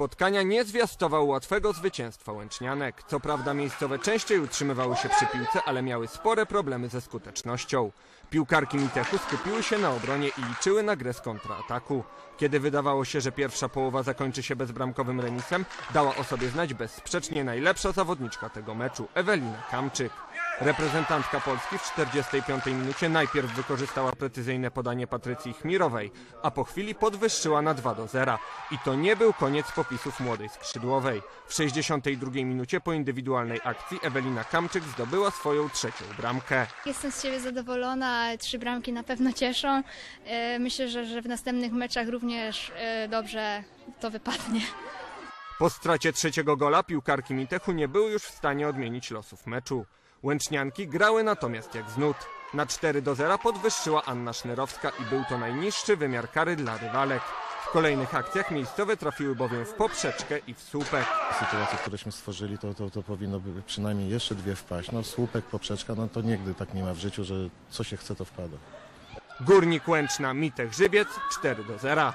spotkania nie zwiastował łatwego zwycięstwa Łęcznianek. Co prawda miejscowe częściej utrzymywały się przy piłce, ale miały spore problemy ze skutecznością. Piłkarki Mitechu skupiły się na obronie i liczyły na grę z kontrataku. Kiedy wydawało się, że pierwsza połowa zakończy się bezbramkowym remisem, dała o sobie znać bezsprzecznie najlepsza zawodniczka tego meczu, Ewelina Kamczyk. Reprezentantka Polski w 45 minucie najpierw wykorzystała precyzyjne podanie Patrycji Chmirowej, a po chwili podwyższyła na 2 do 0. I to nie był koniec popisów młodej skrzydłowej. W 62 minucie po indywidualnej akcji Ewelina Kamczyk zdobyła swoją trzecią bramkę. Jestem z siebie zadowolona, trzy bramki na pewno cieszą. E, Myślę, że, że w następnych meczach również e, dobrze to wypadnie. Po stracie trzeciego gola piłkarki Mitechu nie były już w stanie odmienić losów meczu. Łęcznianki grały natomiast jak z nut. Na 4 do 0 podwyższyła Anna Sznerowska i był to najniższy wymiar kary dla rywalek. W kolejnych akcjach miejscowe trafiły bowiem w poprzeczkę i w słupek. sytuacje, któreśmy stworzyli, to, to, to powinno by przynajmniej jeszcze dwie wpaść. No słupek, poprzeczka, no to nigdy tak nie ma w życiu, że co się chce, to wpada. Górnik Łęczna Mitech Żywiec 4 do 0.